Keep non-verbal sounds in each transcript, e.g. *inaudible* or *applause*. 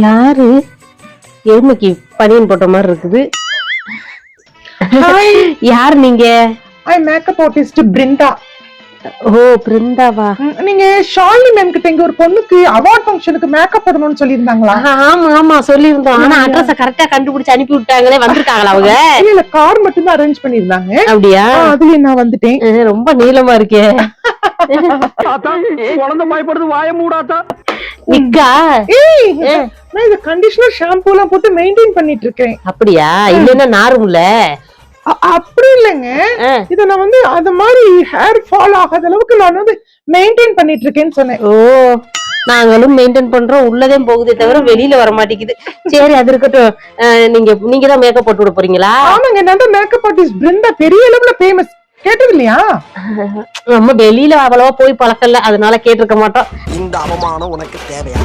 யாரு? எருமைக்கு பனியன் போட்ட மாதிரி இருக்குது. ஹாய். யார் நீங்க? I makeup artist Brinda. ஓ பிருந்தாவா? நீங்க ஷாலினி மேம் கிட்ட இங்க ஒரு பொண்ணுக்கு அவார்ட் ஃபங்க்ஷனுக்கு மேக்கப் போடணும்னு சொல்லியிருந்தாங்களா? ஆ, ஆமா ஆமா சொல்லியிருந்தோம். ஆனா அட்ரஸ கரெக்டா கண்டுபிடிச்சு அனுப்பி விட்டாங்களே வந்திருக்காங்களா அவங்க? இல்ல கார் மட்டும் தான் அரேஞ்ச் பண்ணிருந்தாங்க அப்படியா? அதுல நான் வந்துட்டேன். ரொம்ப நீளமா இருக்கே. தாத்தா குழந்தை பயப்படுது வாய மூடாத்தா நிக்கா? ஏய் நான் இந்த கண்டிஷனர் ஷாம்பு எல்லாம் போட்டு மெயின்டைன் பண்ணிட்டு இருக்கேன் அப்படியா இல்லன்னா நாரும்ல? அப்படி இல்லைங்க. இத நான் வந்து அது மாதிரி ஹேர் ஃபால் ஆகாத அளவுக்கு நான் வந்து மெயின்டைன் பண்ணிட்டு இருக்கேன்னு சொன்னேன். ஓ நாங்களும் மெயின்டைன் பண்றோம். உள்ளதே போகுதே தவிர வெளியில வர மாட்டேங்குது சரி அது இருக்கட்டும். நீங்க நீங்க தான் மேக்கப் போட்டு விட போறீங்களா? ஆமாங்க நான் தான் மேக்கப் ஆர்டிஸ்ட் பிருந்தா பெரிய அளவுல ஃபேமஸ் கேட்டது இல்லையா நம்ம வெளியில அவ்வளவா போய் பழக்கல அதனால கேட்டிருக்க மாட்டோம். இந்த அவமானம் உனக்கு தேவையா?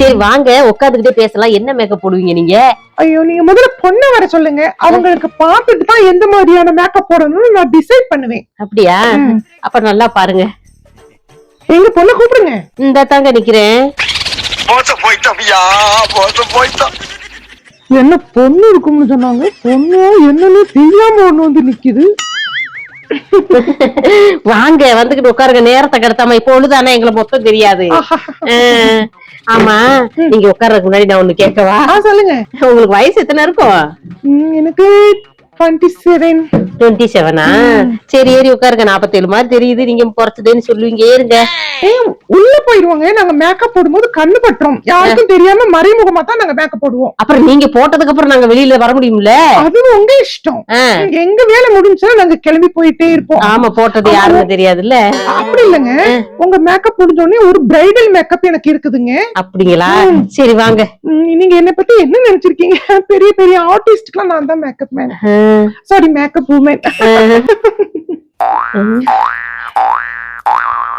சரி வாங்க உட்காந்துக்கிட்டே பேசலாம். என்ன மேக்கப் போடுவீங்க நீங்க? ஐயோ நீங்க முதல்ல பொண்ணை வர சொல்லுங்க. அவங்களுக்கு பார்த்துட்டு தான் எந்த மாதிரியான மேக்கப் போடணும்னு நான் டிசைட் பண்ணுவேன். அப்படியா? அப்ப நல்லா பாருங்க. எங்க பொண்ணை கூப்பிடுங்க. இந்த தாங்க நிக்கிறேன். என்ன பொண்ணு இருக்கும்னு சொன்னாங்க. பொண்ணு என்னன்னு தெரியாம ஒண்ணு வந்து நிக்குது. *laughs* வாங்க வந்துகிட்டு உட்காருங்க. நேரத்தை கடத்தாம இப்ப ஒண்ணுதானே எங்களை மொத்தம் தெரியாது. *laughs* ஆமா. நீங்க உட்கார்றதுக்கு முன்னாடி நான் ஒண்ணு கேட்கவா? சொல்லுங்க. உங்களுக்கு வயசு எத்தனை இருக்கும்? எனக்கு டுவெண்ட்டி செவன் டுவெண்ட்டி செவனா சரி ஏறி உட்காருங்க. நாப்பத்தேழு மாதிரி தெரியுது. நீங்க குறைச்சதுன்னு சொல்லுவீங்க. ஏறுங்க. உள்ள போயிடுவாங்க நாங்க மேக்கப் போடும்போது கண்ணு பட்டுரும். யாருக்கும் தெரியாம மறைமுகமா தான் நாங்க மேக்கப் போடுவோம். அப்புறம் நீங்க போட்டதுக்கு அப்புறம் நாங்க வெளியில வர முடியும்ல? அது உங்க இஷ்டம். எங்க வேலை முடிஞ்சா நாங்க கிளம்பி போயிட்டே இருப்போம். ஆமா போட்டது யாருன்னு தெரியாதுல்ல? அப்படி இல்லைங்க. உங்க மேக்கப் முடிஞ்ச உடனே ஒரு பிரைடல் மேக்கப் எனக்கு இருக்குதுங்க. அப்படிங்களா? சரி வாங்க. நீங்க என்ன பத்தி என்ன நினைச்சிருக்கீங்க? பெரிய பெரிய ஆர்டிஸ்ட்க்குலாம் நான் தான் makeup man sorry makeup woman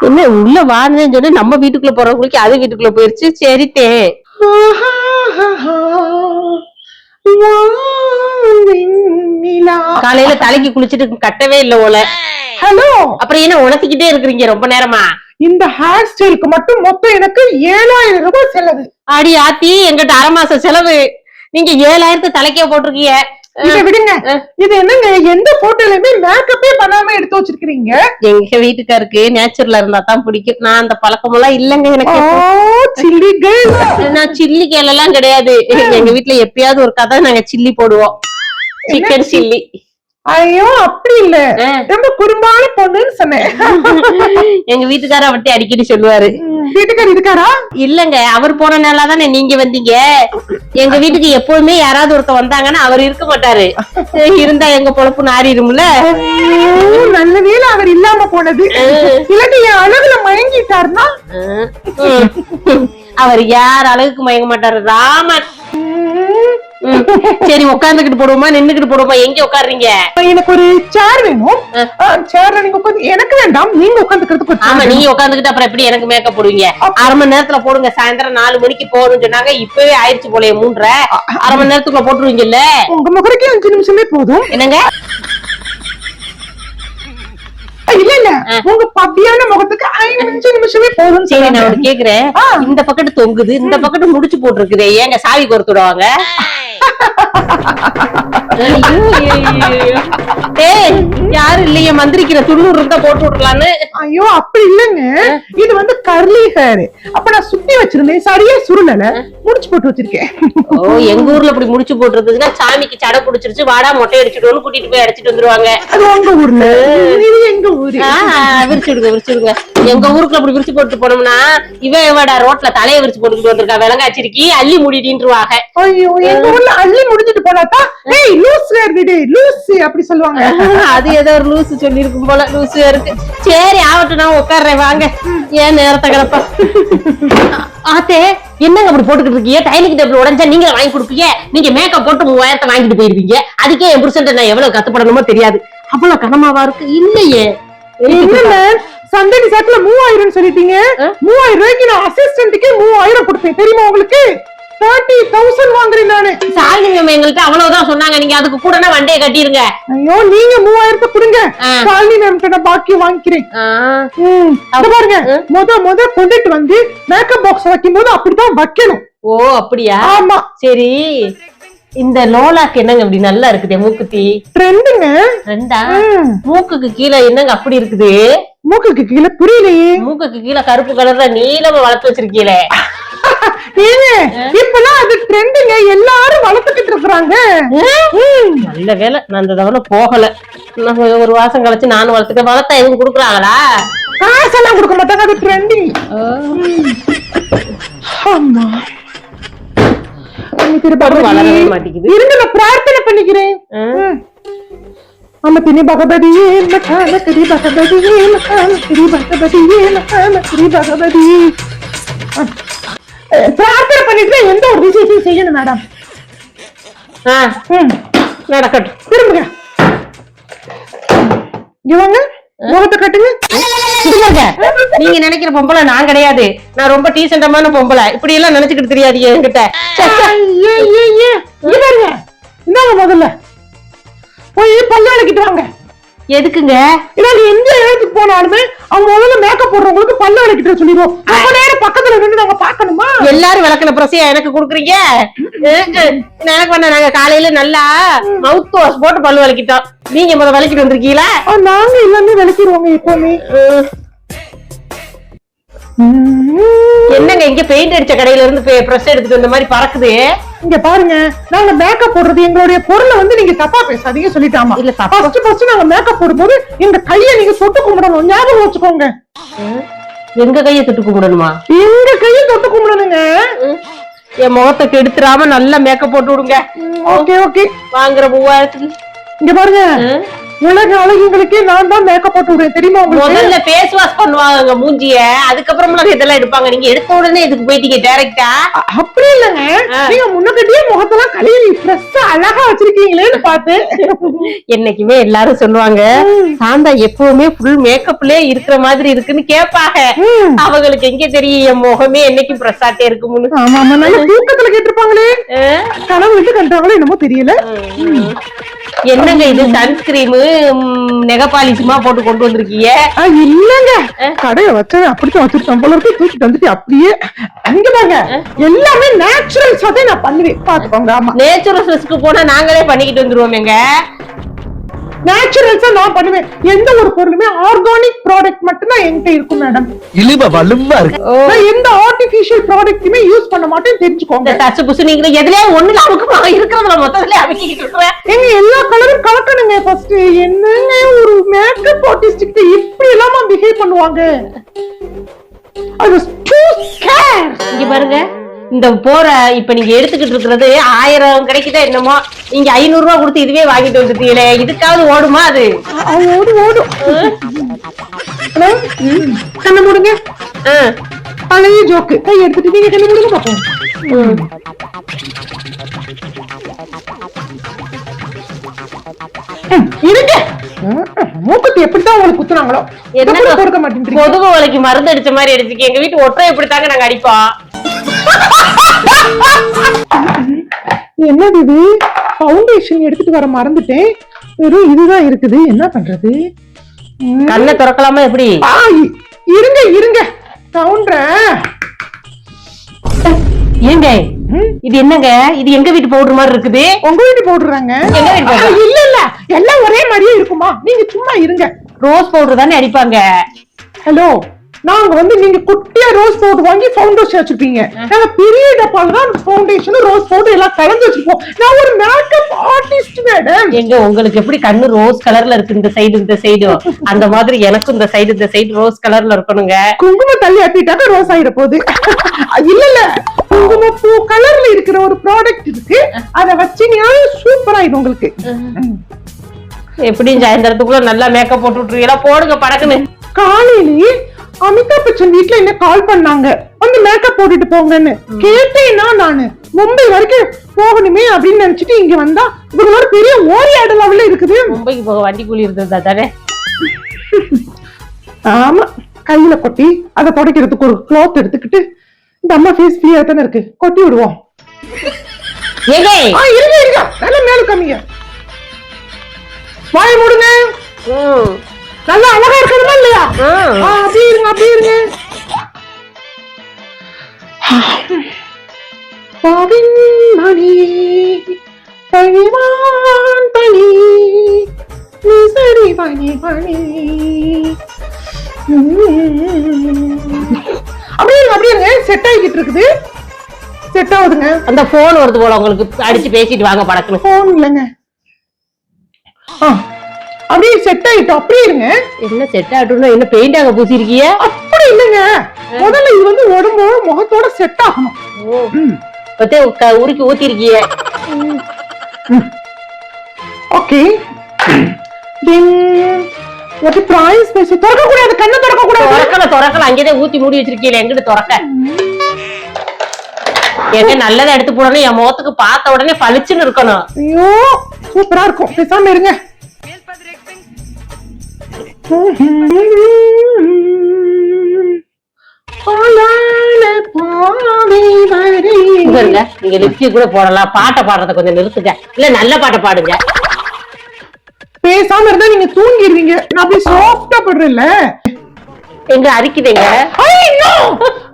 என்ன உள்ள வாடுன்னு சொன்னா நம்ம வீட்டுக்குள்ள போறவங்களுக்கு அது வீட்டுக்குள்ள போயிருச்சு. சரிட்டேன் காலையில தலைக்கு குளிச்சிட்டு கட்டவே இல்ல போல. ஹலோ அப்புறம் என்ன உணர்த்திக்கிட்டே இருக்கிறீங்க ரொம்ப நேரமா? இந்த ஹேர் ஸ்டைலுக்கு மட்டும் மொத்தம் எனக்கு ஏழாயிரம் ரூபாய் செலவு. அடி ஆத்தி எங்கிட்ட அரை மாச செலவு. நீங்க ஏழாயிரத்து தலைக்கே போட்டிருக்கீங்க. இத விடுங்க. இது என்னங்க எந்த போட்டோலயுமே மேக்கப்பே பண்ணாம எடுத்து வச்சிருக்கீங்க எங்க வீட்டுக்காருக்கு நேச்சுரலா இருந்தா தான் பிடிக்கும். நான் அந்த பழக்கமெல்லாம் இல்லைங்க எனக்கு. சில்லி நான் சில்லி கேளெல்லாம் கிடையாது. எங்க வீட்ல எப்பயாவது ஒரு கதை நாங்க சில்லி போடுவோம். Chicken chilli. ஐயோ அப்படி இல்ல. ரொம்ப குறும்பான பொண்ணுன்னு சொன்னேன். *laughs* எங்க வீட்டுக்கார அவட்டி அடிக்கடி சொல்லுவாரு. வீட்டுக்கார் இருக்காரா? இல்லங்க அவர் போன நாளா தானே நீங்க வந்தீங்க. எங்க வீட்டுக்கு எப்பவுமே யாராவது ஒருத்தர் வந்தாங்கன்னா அவர் இருக்க மாட்டாரு. இருந்தா எங்க பொழப்பு நாரிடும்ல நல்ல வேளை அவர் இல்லாம போனது. இல்லாட்டி என் அழகுல மயங்கிட்டாருன்னா? அவர் யார் அளவுக்கு மயங்க மாட்டாரு? ராமன். சரி உட்காந்துக்கிட்டு போடுவோமா? நின்னுக்கிட்டு போடுவோமா? எங்க உட்காருறீங்க? எனக்கு ஒரு சேர் வேணும். சேர்ல நீங்க உட்காந்து எனக்கு வேண்டாம் நீங்க உட்காந்துக்கிறதுக்கு ஆமா நீங்க உட்காந்துக்கிட்டு அப்புறம் எப்படி எனக்கு மேக்கப் போடுவீங்க? அரை மணி நேரத்துல போடுங்க சாயந்தரம் நாலு மணிக்கு போகணும்னு சொன்னாங்க இப்பவே ஆயிடுச்சு போலயே மூன்றரை. அரை மணி நேரத்துக்குள்ள போட்டுருவீங்கல்ல. உங்க முகரைக்கு அஞ்சு நிமிஷமே போதும். என்னங்க? இல்ல இல்ல உங்க பப்பியான முகத்துக்கு அஞ்சு நிமிஷமே போதும் சரி நான் கேக்குறேன். இந்த பக்கத்து தொங்குது இந்த பக்கத்து முடிச்சு போட்டிருக்குதே. ஏங்க சாவி கொடுத்துடுவாங்க 哈哈哈哈哈哈。ஏய் யாரும் இல்லையே மந்திரிக்கிற துண்ணூறு இருந்தா போட்டு விடலான்னு. ஐயோ அப்படி இல்லைங்க. இது வந்து கர்லி ஹேர் அப்ப நான் சுத்தி வச்சிருந்தேன். சரியா சுருளல முடிச்சு போட்டு வச்சிருக்கேன். ஓ எங்க ஊர்ல இப்படி முடிச்சு போட்டுருந்ததுன்னா சாமிக்கு சடை குடிச்சிருச்சு வாடா மொட்டை அடிச்சுட்டு கூட்டிட்டு போய் அடிச்சிட்டு வந்துருவாங்க. அது உங்க ஊர்ல. இது எங்க ஊரு? ஆ, விரிச்சு விடுங்க விரிச்சு விடுங்க. எங்க ஊருக்குள்ள அப்படி விரிச்சு போட்டு போனோம்னா இவன் இவடா ரோட்ல தலைய விரிச்சு போட்டுட்டு வந்திருக்கா விலங்காச்சிருக்கி அள்ளி மூடிட்டின்றுவாங்க ஐயோ எங்க ஊர்ல அள்ளி முடிஞ்சிட்டு போனாத்தா? ஏய் லூஸ் ஹேர் விடு லூஸ் அப்படி சொல்லுவாங்க. *laughs* அது ஏதோ ஒரு லூசு சொல்லிருக்கும் போல லூசு இருக்கு சரி ஆகட்டும் நான் உட்கார்றேன் வாங்க. ஏன் நேரத்தை கிடப்ப? ஆத்தே என்னங்க அப்படி போட்டுக்கிட்டு இருக்கீங்க? டைனிங் டேபிள் உடஞ்சா நீங்க வாங்கி கொடுப்பீங்க? நீங்க மேக்கப் போட்டு மூவாயிரத்தை வாங்கிட்டு போயிருவீங்க. அதுக்கே என் புருஷன் நான் எவ்வளவு கத்துப்படணுமோ தெரியாது. அவ்வளவு கனமாவா இருக்கு? இல்லையே. என்னங்க? சந்தடி சாக்குல மூவாயிரம் சொல்லிட்டீங்க. மூவாயிரம் ரூபாய்க்கு நான் அசிஸ்டன்ட்டுக்கே மூவாயிரம் கொடுப்பேன் தெரியுமா உங்களுக்கு? தௌசண்ட் வாங்குறேன் நானு. சாலிங்க எங்கள்கிட்ட அவ்வளவுதான் சொன்னாங்க. நீங்க அதுக்கு கூட வண்டியை கட்டிருங்க ஐயோ நீங்க மூவாயிரத்தை கொடுங்க. மேம் கிட்ட பாக்கி வாங்கிக்கிறேன். பாருங்க. முத முத கொண்டுட்டு வந்து மேக்கப் பாக்ஸ் வைக்கும் போது அப்படித்தான் வைக்கணும். ஓ அப்படியா? ஆமா. சரி. இந்த லோலாக்கு என்னங்க அப்படி நல்லா இருக்குதே மூக்குத்தி? ட்ரெண்டுங்க ரெண்டா மூக்குக்கு கீழே என்னங்க அப்படி இருக்குது? மூக்குக்கு கீழே புரியலையே. மூக்குக்கு கீழே கருப்பு கலர்ல நீளமா வளர்த்து வச்சிருக்கீங்களே. *laughs* ஏங்க ட்ரெண்டுங்க எல்லாரும் வளர்த்துக்கிட்டு இருக்கிறாங்க. நல்ல வேலை நான் அந்த தவணை போகல. ஒரு வாசம் கழிச்சு நானும் வளர்த்துக்க வளர்த்தா எதுவும் கொடுக்குறாங்களா? காசெல்லாம் கொடுக்க மாட்டாங்க அது ட்ரெண்டிங் ஆமா. இருங்க பிரார்த்தனை பண்ணிக்கிறேன். ம். அம்ம தினி பகவதியே மகாம திரி பகவதியே மகாம திரி பகவதியே மகாம திரி பகவதி. ஆ. அஹ், பிரார்த்தனை பண்ணிட்டு எந்த ஒரு விஷயத்தையும் செய்யணும் மேடம் ஆ, ம். நடக்கட்டும் திரும்புங்க இங்க வாங்க. முகத்தை கட்டுங்க. நீங்க நினைக்கிற பொம்பளை நான் கிடையாது. நான் ரொம்ப டீசெண்டமான பொம்பளை. இப்படி எல்லாம் நினைச்சுக்கிட்டு தெரியாது என்கிட்ட. முதல்ல. போய் பல்லு விளக்கிட்டு வாங்க. எதுக்குங்க? ஏன்னா நீ எந்த இடத்துக்கு போனாலுமே அவங்க முதல்ல மேக்கப் போடுறவங்களுக்கு பல்லு விளக்கிட்டு சொல்லிடுவோம். ரொம்ப நேரம் பக்கத்துல நின்று நாங்க பாக்கணுமா எல்லாரும் விளக்குன பிரசையா எனக்கு குடுக்குறீங்க. எனக்கு வேணா நாங்க காலையில நல்லா மவுத் வாஷ் போட்டு பல்லு விளக்கிட்டோம். நீங்க முத விளக்கிட்டு வந்திருக்கீங்களா? நாங்க எல்லாமே விளக்கிடுவோங்க எப்பவுமே. என்னங்க இங்க பெயிண்ட் அடிச்ச கடையில இருந்து பிரஸ் எடுத்துட்டு வந்த மாதிரி பறக்குது? இங்க பாருங்க நாங்க மேக்கப் போடுறது எங்களுடைய பொருளை வந்து நீங்க தப்பா பேசாதீங்க சொல்லிட்டாமா. இல்ல, தப்பா- ஃபர்ஸ்ட் ஃபர்ஸ்ட் நாங்க மேக்கப் போடும்போது இந்த கையை நீங்க தொட்டு கும்பிடணும். ஞாபகம் வச்சுக்கோங்க. எங்க கையை தொட்டு கும்பிடணுமா? எங்க கையை தொட்டு கும்பிடணுங்க. என் முகத்தை கெடுத்துறாம நல்லா மேக்கப் போட்டு விடுங்க. ஓகே ஓகே வாங்குற மூவாயிரத்துக்கு இங்க பாருங்க. ம். உலக அழகிகளுக்கே நான் தான் மேக்கப் போட்டு விடுவேன். தெரியுமா உங்களுக்கு? முதல்ல ஃபேஸ் வாஷ் பண்ணுவாங்க மூஞ்சிய. அதுக்கப்புறமா இதெல்லாம் எடுப்பாங்க. நீங்க எடுத்த உடனே இதுக்கு போயிட்டீங்க டைரக்டா அப்படி இல்லைங்க. நீங்க முன்னக்கட்டியே முகத்தெல்லாம் கழுவி ஃப்ரெஷ்ஷா அழகா வச்சிருக்கீங்களேன்னு பார்த்து. என்னைக்குமே எல்லாரும் சொல்லுவாங்க சாந்தா எப்பவுமே ஃபுல் மேக்கப்லயே இருக்கிற மாதிரி இருக்குன்னு கேட்பாங்க. அவங்களுக்கு எங்க தெரியும்? என் முகமே என்னைக்கு பிரசாட்டே இருக்கும்னு. ஆமா ஆமா. நல்ல தூக்கத்துல கேட்டிருப்பாங்களே. கனவு விட்டு கண்டாங்களோ என்னமோ தெரியல. என்னங்க இது சன்ஸ்கிரீமு நெகப்பாலிசுமா போட்டு கொண்டு வந்திருக்கீங்க? இல்லங்க. கடையை வச்சேன் அப்படித்தான் வச்சிருக்கேன் போல இருக்கு. தூக்கிட்டு வந்துட்டு அப்படியே அங்க தாங்க எல்லாமே நேச்சுரல்ஸா தான் நான் பண்ணுவேன். பாத்துக்கோங்க ஆமா. நேச்சுரல் ட்ரெஸ்க்கு போனா நாங்களே பண்ணிக்கிட்டு வந்துருவோமேங்க. நேச்சுரல்ஸா நான் பண்ணுவேன். எந்த ஒரு பொருளுமே ஆர்கானிக் ப்ராடக்ட் மட்டும் தான் என்கிட்ட இருக்கும் மேடம் இழிவ வலுவா இருக்கு. எந்த ஆர்டிபிஷியல் ப்ராடக்ட்டுமே யூஸ் பண்ண மாட்டேன் தெரிஞ்சுக்கோங்க. இந்த டச்சு புசு நீங்க எதுலயா ஒண்ணு நமக்கு இருக்கிறதுல மொத்தத்துல அமைக்கிட்டு இருக்கிறேன் எங்க எல்லா கலரும் கலக்கணுங்க ஃபர்ஸ்ட் என்னங்க ஒரு மேக்கப் ஆர்டிஸ்ட் கிட்ட இப்படி இல்லாம பிஹேவ் பண்ணுவாங்க? I was too scared. இங்க பாருங்க. இந்த போற இப்ப நீங்க எடுத்துக்கிட்டு இருக்கிறது ஆயிரம் கிடைக்குதா என்னமோ? நீங்க ஐநூறு ரூபாய் கொடுத்து இதுவே வாங்கிட்டு வந்துட்டீங்களே இதுக்காவது ஓடுமா அது? அது ஓடு ஓடும் ஹலோ? கண்ணை மூடுங்க. பழைய ஜோக்கு. கை எடுத்துட்டு நீங்க கண்ணை மூடுங்க பாப்போம் மூக்குத்தி எப்படித்தான் உங்களுக்கு குத்துனாங்களோ? என்னங்க? கொடுக்க கொதுகு வலைக்கு மருந்து அடிச்ச மாதிரி அடிச்சுக்க எங்க வீட்டு ஒற்றை எப்படித்தாங்க நாங்க அடிப்போம்? என்னது இது ஃபவுண்டேஷன் எடுத்துட்டு வர மறந்துட்டேன். வெறும் இதுதான் இருக்குது. என்ன பண்றது. கண்ணை திறக்கலாமா எப்படி? இருங்க இருங்க. கவுண்டர் ஏங்க? இது என்னங்க? இது எங்க வீட்டு பவுடர் மாதிரி இருக்குது? உங்க வீட்டு போடுறாங்க எங்க வீட்டு powder? இல்ல இல்ல. எல்லாம் ஒரே மாதிரியே இருக்குமா? நீங்க சும்மா இருங்க. ரோஸ் பவுடர் தானே அடிப்பாங்க. ஹலோ நாங்க வந்து நீங்க குட்டியா ரோஸ் பவுடர் வாங்கி ஃபவுண்டேஷன் வச்சிருப்பீங்க. நாங்க பெரிய டப்பால தான் ஃபவுண்டேஷன் ரோஸ் பவுடர் எல்லாம் கலந்து வச்சிருப்போம். நான் ஒரு மேக்கப் ஆர்டிஸ்ட் மேடம் எங்க உங்களுக்கு எப்படி கண்ணு ரோஸ் கலர்ல இருக்கு இந்த சைடு இந்த சைடு அந்த மாதிரி எனக்கும் இந்த சைடு இந்த சைடு ரோஸ் கலர்ல இருக்கணுங்க. குங்குமம் தள்ளி அட்டிட்டாக்க ரோஸ் ஆயிட போகுது. இல்ல இல்ல. குங்குமப்பூ கலர்ல இருக்கிற ஒரு ப்ராடக்ட் இருக்கு. அத வச்சீங்கன்னா சூப்பர் ஆயிடும் உங்களுக்கு. எப்படியும் சாயந்தரத்துக்குள்ள நல்லா மேக்கப் போட்டு விட்டுருவீங்களா? போடுங்க படக்குன்னு. காலையிலேயே அமிதாப் பச்சன் வீட்ல என்ன கால் பண்ணாங்க? வந்து மேக்கப் போட்டுட்டு போங்கன்னு. கேட்டேன்னா நானு மும்பை வரைக்கும் போகணுமே அப்படின்னு நினைச்சிட்டு இங்க வந்தா இவங்களோட பெரிய ஓரியாடு லெவல்ல இருக்குது. மும்பைக்கு போக வண்டி கூலி இருந்ததா தானே? ஆமா. கையில கொட்டி அதை துடைக்கிறதுக்கு ஒரு க்ளாத் எடுத்துக்கிட்டு இந்த அம்மா ஃபேஸ் ஃப்ரீயா தானே இருக்கு. கொட்டி விடுவோம். இருங்க இருங்க. நல்ல மேல கம்மிங்க. வாய மூடுங்க. நல்லா அழகா இருக்கணுமா இல்லையா? அப்படியே இருங்க அப்படியே இருங்க. பாவின் மணி பழிவான் பணி பணி பணி அப்படியே அப்படியே செட் ஆகிட்டு இருக்குது. செட் ஆகுதுங்க. அந்த போன் வருது போல உங்களுக்கு. அடிச்சு பேசிட்டு வாங்க படக்குன்னு போன் இல்லைங்க. ஆ, அப்படியே செட் ஆயிட்டோம். அப்படியே இருங்க. என்ன செட் ஆகட்டும்னா என்ன பெயிண்ட் அங்க பூசிருக்கிய? அப்படி இல்லைங்க. முதல்ல இது வந்து உடம்போட முகத்தோட செட் ஆகணும். பத்தே உருக்கி ஊத்திருக்கிய. ஓகே. தென் ஒரு பிரைஸ் பேசி திறக்க கூடாது கண்ணை திறக்க கூடாது திறக்கல திறக்கல. அங்கேயே ஊத்தி மூடி வச்சிருக்கீல எங்கிட்டு திறக்க? எங்க நல்லதை எடுத்து போடணும். என் முகத்துக்கு பார்த்த உடனே பளிச்சுன்னு இருக்கணும். ஐயோ சூப்பரா இருக்கும். பேசாம இருங்க. நீங்க லிப்ஸ்டிக் கூட போடலாம். பாட்டை பாடுறத கொஞ்சம் நிறுத்துங்க. இல்ல நல்ல பாட்டை பாடுங்க. பேசாம இருந்தா நீங்க தூங்கிடுவீங்க. நான் அப்படியே சாஃப்டா படுறேன்ல. எங்க அரிக்குதுங்க?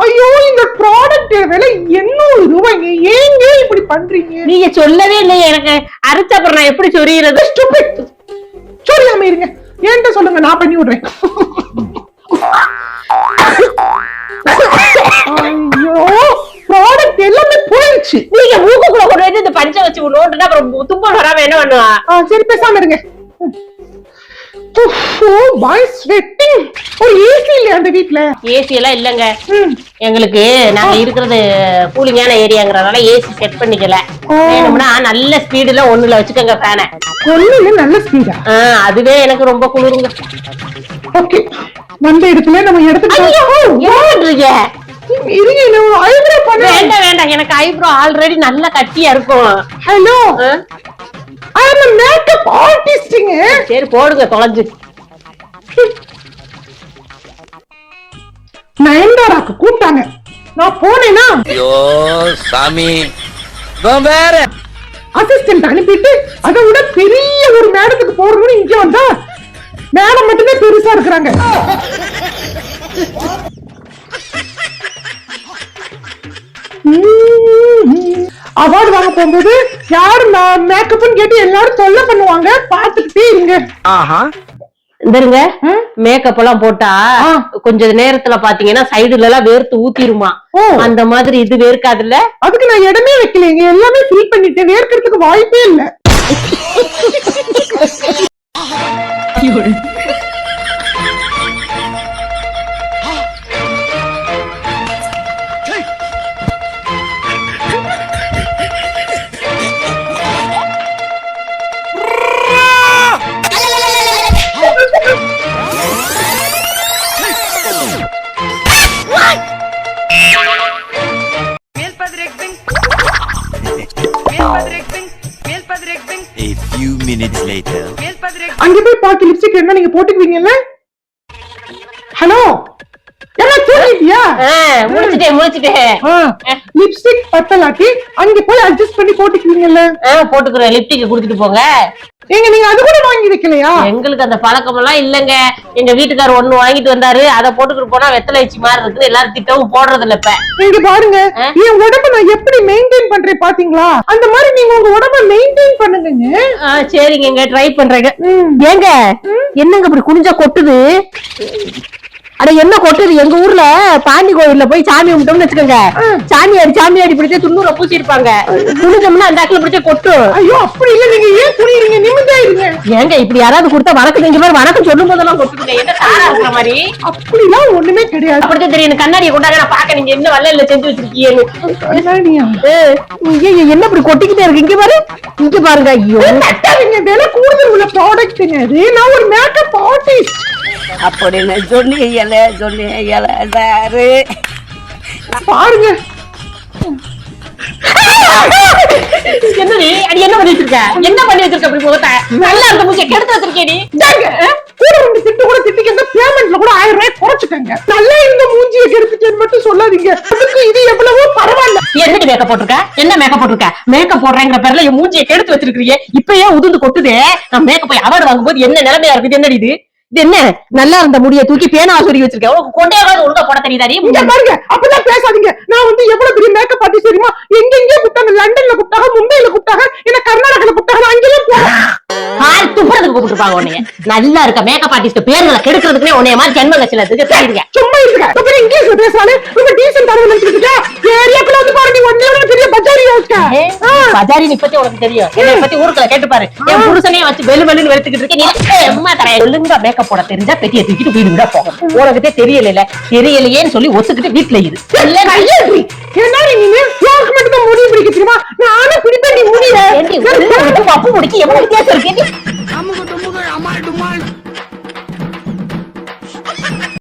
ஐயோ! இந்த ப்ராடக்ட் விலை 800 ரூபாய்ங்க. ஏங்க இப்படி பண்றீங்க? நீங்க சொல்லவே இல்லையே எனக்கு. அரைச்ச அப்புறம் நான் எப்படி சொரியிறது? சொல்லாம இருங்க. என்கிட்ட சொல்லுங்க நான் பண்ணி விடுறேன். ஐயோ ப்ராடக்ட் எல்லாமே போயிடுச்சு. நீங்க மூக்குக்குள்ள கொண்டு வந்து இந்த பஞ்சை வச்சு நோண்டுனா அப்புறம் தும்பல் வராம என்ன பண்ணுவா? சரி பேசாம இருங்க. ஒரு ஏசி இல்லையா அந்த வீட்ல? ஏசி எல்லாம் இல்லங்க. எங்களுக்கு நாங்க இருக்கிறது கூலிங்கான ஏரியாங்கிறதுனால ஏசி செட் பண்ணிக்கல. வேணும்னா நல்ல ஸ்பீடுல ஒண்ணுல வச்சுக்கோங்க ஃபேனை கொல்லுல நல்ல ஸ்பீடா அதுவே எனக்கு ரொம்ப குளிருங்க. ஓகே வந்த இடத்துல நம்ம பண்ண வேண்டாம் வேண்டாம். எனக்கு ஐப்ரோ ஆல்ரெடி நல்ல கட்டியா இருக்கும். ஹலோ? ஐ அம் மேக்கப் ஆர்டிஸ்ட்ங்க சரி போடுங்க தொலைஞ்சு. நயன்தாராக்கு கூப்பிட்டாங்க. நான் போனேனா? ஐயோ சாமி. வேற. அசிஸ்டன்ட் அனுப்பிட்டு அதை விட பெரிய ஒரு மேடத்துக்கு போறதுன்னு இங்க வந்தா மேடம் மட்டுமே பெருசா இருக்கிறாங்க. அவார்டு வாங்க போகும்போது யாரு மேக்கப்னு கேட்டு எல்லாரும் தொல்லை பண்ணுவாங்க. பாத்துக்கிட்டே இருங்க. ஆஹா. இந்தருங்க ம்? மேக்கப் எல்லாம் போட்டா. கொஞ்ச நேரத்துல பாத்தீங்கன்னா சைடுல எல்லாம் வேர்த்து ஊத்திருமா? ஓ. அந்த மாதிரி இது வேர்க்காதுல்ல? அதுக்கு நான் இடமே வைக்கலைங்க எல்லாமே ஃபில் பண்ணிட்டேன். வேர்க்கிறதுக்கு வாய்ப்பே இல்ல. *laughs* A few minutes later. அங்க போய் பாக்கி லிப்ஸ்டிக் என்ன நீங்க போட்டுக்குவீங்கல்ல? ஹலோ என்ன தூங்கிட்டியா முடிச்சுட்டேன் முடிச்சுட்டேன் லிப்ஸ்டிக் பத்தலாட்டி அங்க போய் அட்ஜஸ்ட் பண்ணி போட்டுக்குவீங்கல்ல ஆ, போட்டுக்கிறேன். லிப்டிக் குடுத்துட்டு போங்க. நீங்க அது கூட வாங்கி வைக்கலையா எங்களுக்கு அந்த பழக்கம் எல்லாம் இல்லங்க. எங்க வீட்டுக்காரர் ஒண்ணு வாங்கிட்டு வந்தாரு. அதை போட்டுக்கிட்டு போனா வெத்தலை வச்சு மாதிரி இருக்குது. எல்லாரும் திட்டவும் போடுறது இல்ல இப்ப. நீங்க பாருங்க? என் உடம்ப நான் எப்படி மெயின்டைன் பண்றேன் பாத்தீங்களா? அந்த மாதிரி நீங்க உங்க உடம்ப மெயின்டைன் பண்ணுங்க ஆ, சரிங்க. ட்ரை பண்றேங்க. ம். ஏங்க என்னங்க இப்படி குனிஞ்சா கொட்டுது? அட என்ன கொட்டுது எங்க ஊர்ல பாண்டி கோயில்ல போய் சாமி கும்பிட்டோம்னு வச்சுக்கோங்க. சாமியாடி சாமியாடி பிடிச்ச துண்ணூரை பூசி இருப்பாங்க குனிஞ்சோம்னா அந்த ஆக்கில பிடிச்ச கொட்டும் ஐயோ அப்படி இல்ல. நீங்க ஏன் புரியுறீங்க நிமிந்தா இருங்க. ஏங்க இப்படி யாராவது கொடுத்தா வணக்கம் செஞ்ச மாதிரி வணக்கம் சொல்லும் போதெல்லாம் கொட்டுதுங்க. என்ன தாரா இருக்கிற மாதிரி? அப்படிலாம் ஒண்ணுமே கிடையாது. அப்படித்தான் தெரியும். கண்ணாடியை கொண்டாங்க. நான் பாக்க நீங்க என்ன வல்ல செஞ்சு கண்ணாடியா? ஏய், ஐயையோ, என்ன இப்படி கொட்டிக்கிட்டே இருக்கு? இங்க பாரு. இங்க பாருங்க. ஐயோ. விலை கூடுதல் உள்ள ப்ராடக்ட்டுங்க அது. நான் ஒரு மேக்கப் ஆர்டிஸ்ட் அப்படின்னு சொன்னீங்கல சொன்னீங்கல சாரு. பாருங்க. என்னடி அடி என்ன பண்ணி வச்சிருக்க என்ன பண்ணி வச்சிருக்க அப்படி முகத்தை? நல்லா இருந்த மூச்சை கெடுத்து வச்சிருக்கேடி இந்தாங்க, கூட ரெண்டு திட்டு கூட திட்டிக்கங்க பேமெண்ட்ல கூட ஆயிரம் ரூபாய் குறைச்சுக்கங்க நல்லா இந்த மூஞ்சியை கெடுத்துட்டேன்னு மட்டும் சொல்லாதீங்க. அதுக்கு இது எவ்வளவோ பரவாயில்ல. என்னடி மேக்கப் போட்டிருக்க? என்ன மேக்கப் போட்டிருக்க? மேக்கப் போடுறேங்கிற பேர்ல என் மூஞ்சியை கெடுத்து வச்சிருக்கீங்க இப்ப ஏன் உதிர்ந்து கொட்டுதே. நான் மேக்கப் போய் அவார்டு வாங்கும்போது என்ன நிலைமையா இருக்குது? என்னடி இது? என்ன? நல்லா இருந்த முடிய தூக்கி பேனா சொல்லி வச்சிருக்கேன். உனக்கு கொண்டையாவது ஒழுங்கா போட தெரியுதாடி இங்க பாருங்க அப்பதான் பேசாதீங்க. நான் வந்து எவ்வளவு பெரிய மேக்கப் ஆர்டிஸ்ட் தெரியுமா? எங்கெங்க கூப்பிட்டாங்க லண்டன்ல கூப்பிட்டாங்க மும்பைல கூப்பிட்டாங்க என்ன கர்நாடகால கூப்பிட்டாங்க அங்கெல்லாம் போறேன் கால் துப்புறதுக்கு கூப்பிட்டுருப்பாங்க உன்னைய. நல்லா இருக்க மேக்கப் ஆர்டிஸ்ட் பேர்களை கெடுக்கிறதுக்குனே உன்னைய மாதிரி ஜென்ம கட்சியில தெரியுங்க சும்மா இருங்க. அப்புறம் இங்கிலீஷ்ல பேசாலே ரொம்ப டீசென்ட் ஆக நினைச்சிட்டு ஏரியாக்குள்ள வந்து பாருங்க ஒன்னே ஒண்ணு பெரிய பஜாரி பஜாரி பத்தி உனக்கு தெரியும். என்னை பத்தி ஊருக்குள்ள கேட்டு பாரு என் புருஷனே வச்சு வெளு வெளுன்னு வெளுத்துக்கிட்டு இருக்கேன். நீ ஒழுங்கா மேக்கப் போட தெரிஞ்சா பெட்டியை தூக்கிட்டு வீடு விட போகும் உனக்கிட்டே தெரியல தெரியலையேன்னு சொல்லி ஒத்துக்கிட்டு வீட்டுல இரு. என்ன நீ மட்டும் தான் முடி பிடிக்க தெரியுமா? நானும் பிடிப்பேன் நீ முடிய. ஏண்டி, உள்ள விட்டு பப்பு முடிக்க எவ்வளவு வித்தியாசம் আমার ডুমুকে আমার ডুমুকে